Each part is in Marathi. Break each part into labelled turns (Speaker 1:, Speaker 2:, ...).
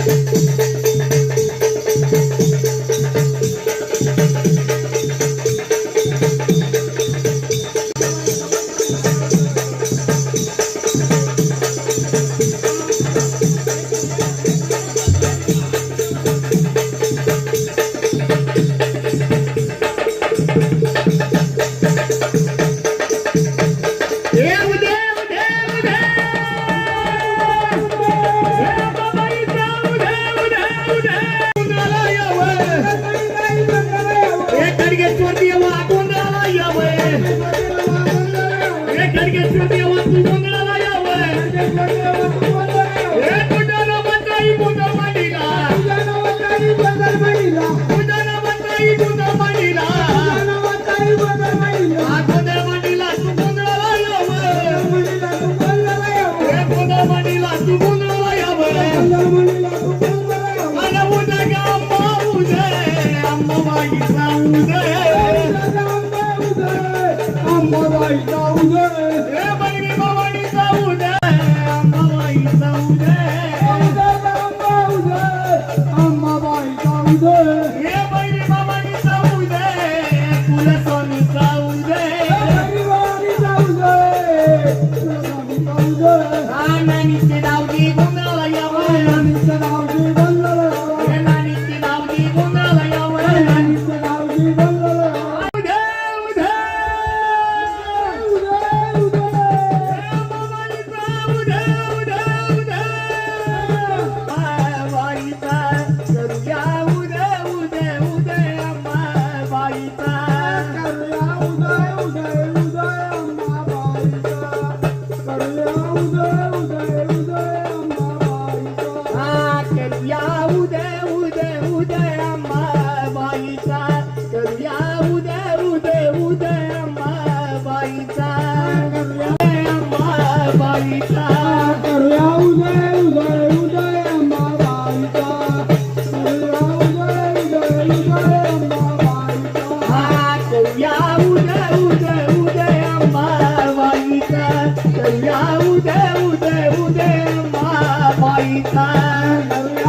Speaker 1: thank you மணி நான் love.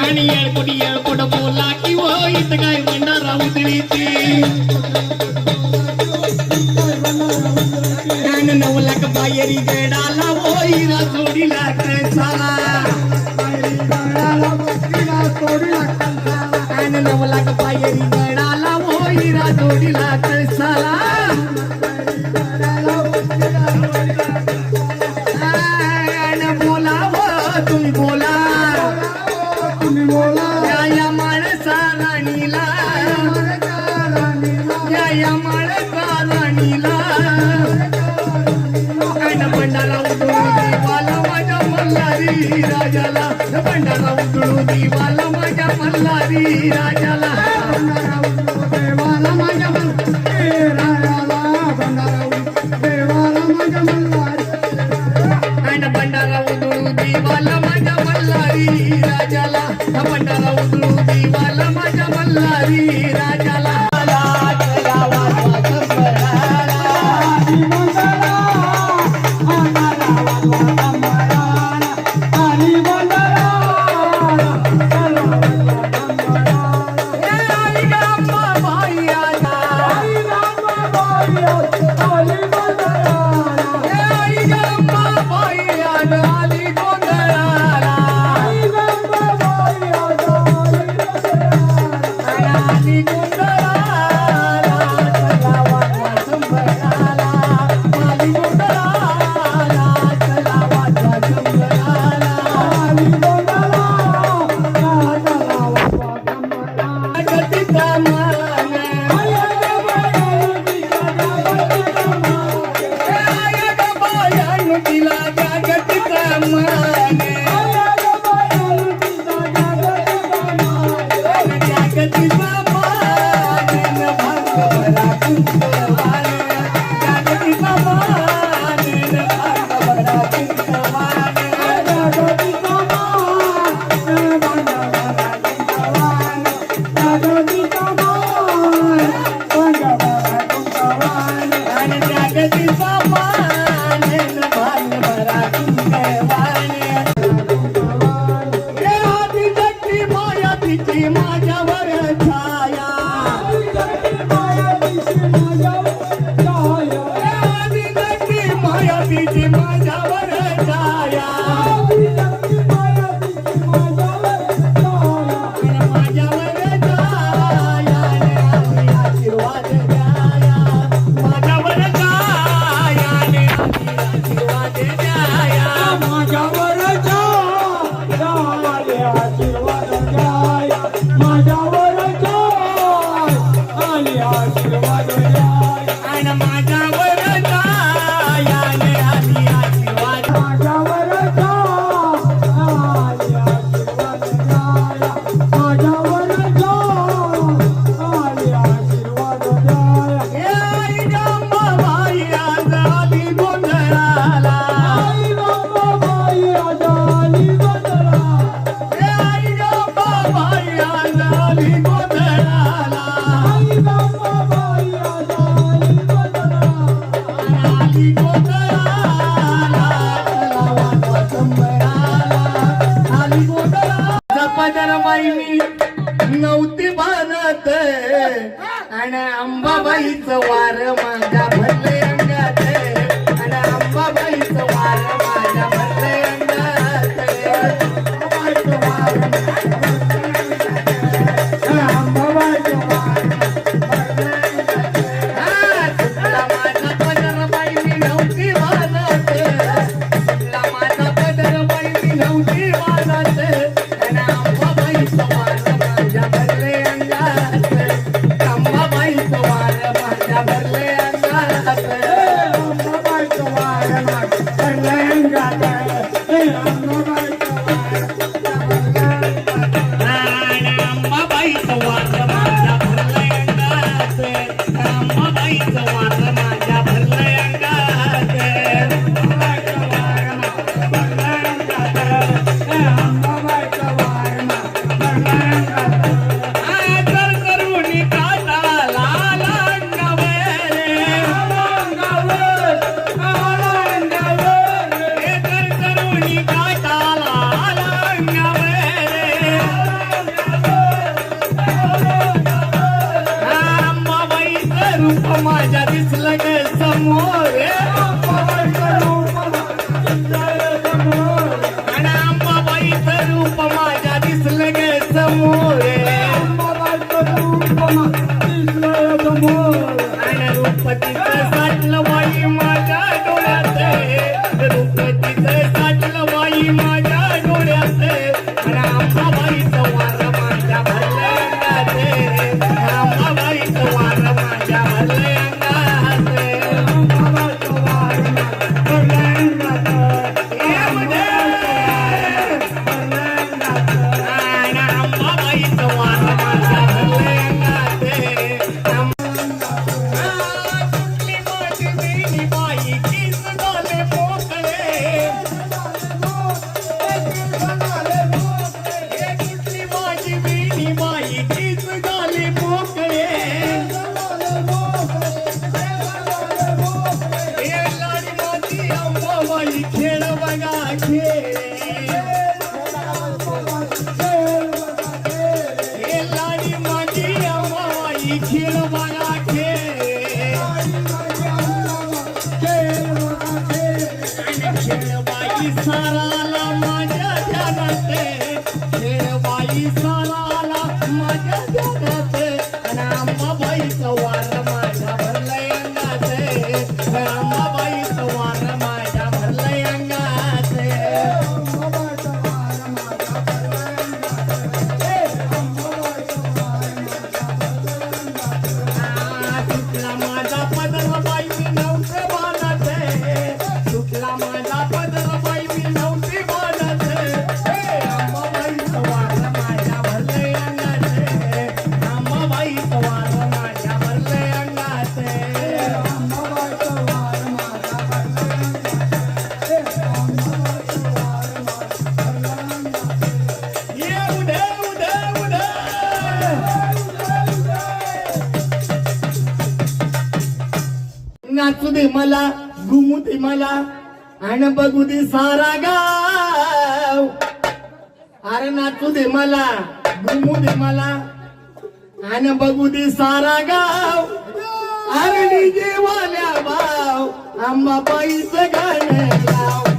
Speaker 1: आणि येळकोटी येळकोट बोला की व इथं काय म्हणणार उतळीची बाहेरी गडाला होईला जोडीला कळसाला आणि नवलाक बाहेरी गडाला होईला जोडीला कळसाला ఇవాళ మాట పల్లాది రాజాల मला घुमू दे मला आणि बघू दे सारा गाव. अरे नाचू दे मला घुमू दे मला आणि बघू दे सारा गाव. अरे जेवाल्या भाव आंबा गाणं गाण्या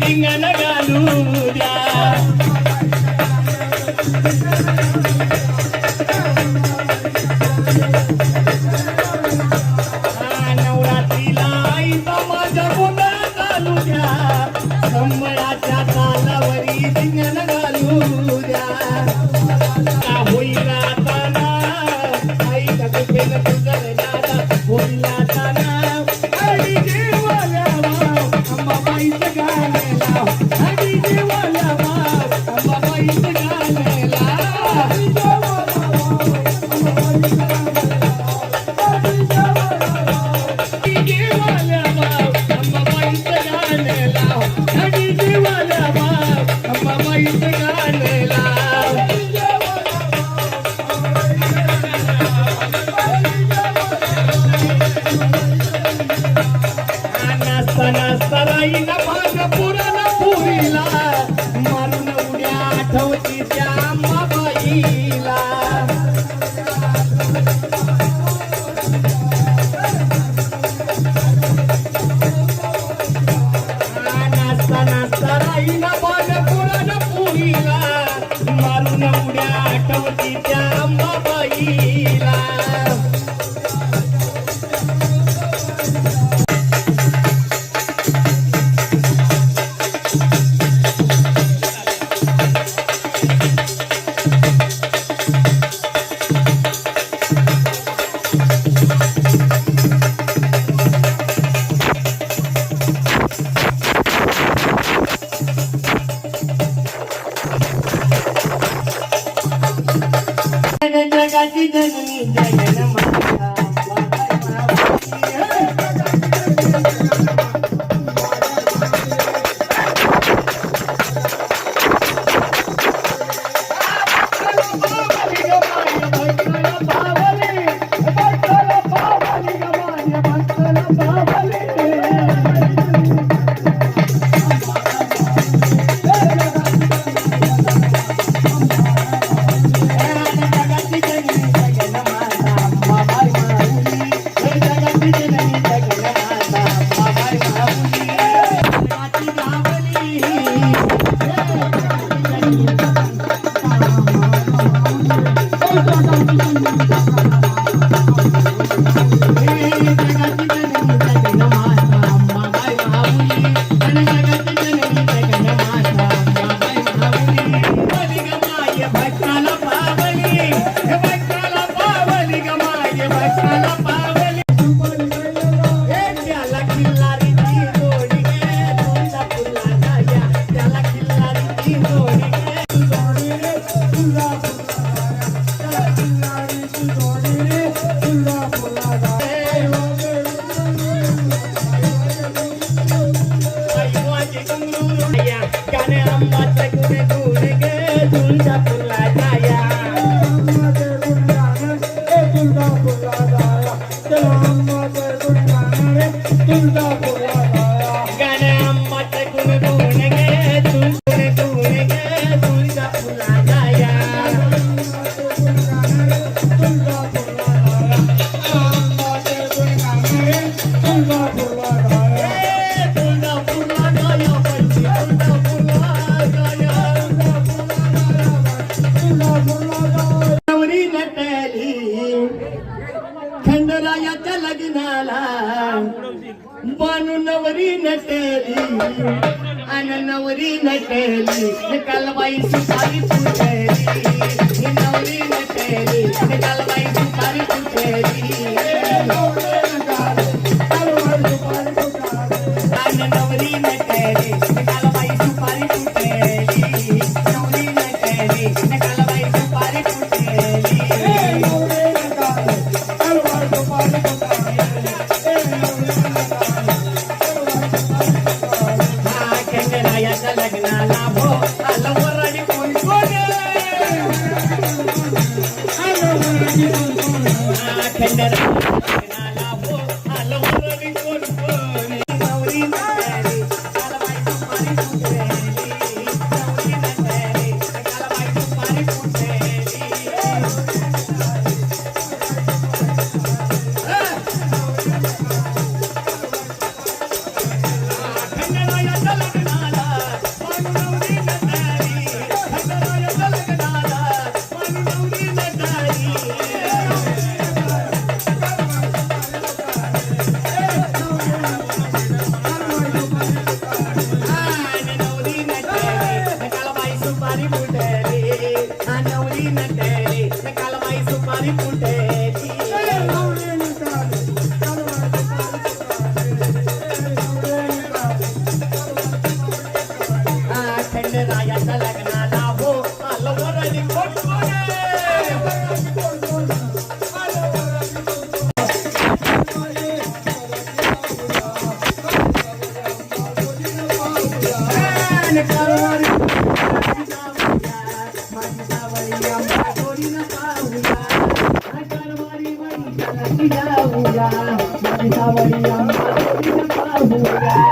Speaker 1: धिंगण घालू द्या Thank you. Hey, you. గురి గురి மரியா மரியா மரியா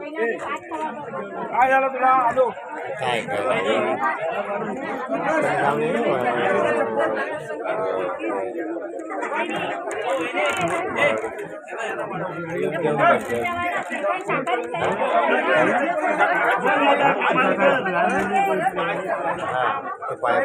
Speaker 2: काय झालं तुला आलो
Speaker 3: काय पाया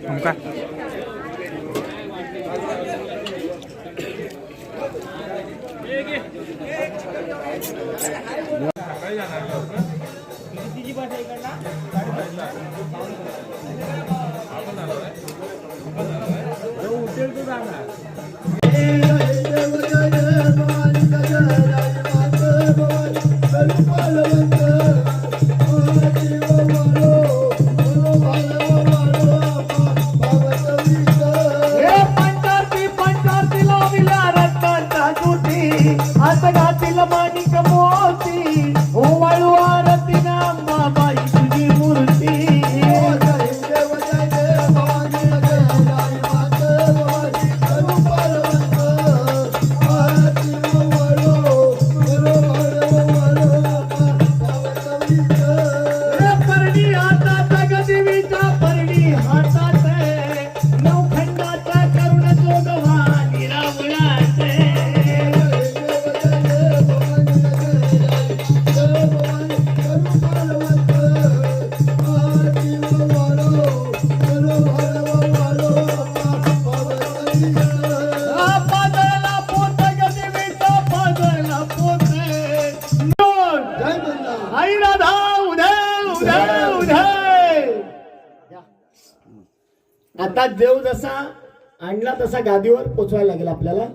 Speaker 1: Terima kasih. ra là देव जसा आणला तसा गादीवर पोचवायला लागेल आपल्याला.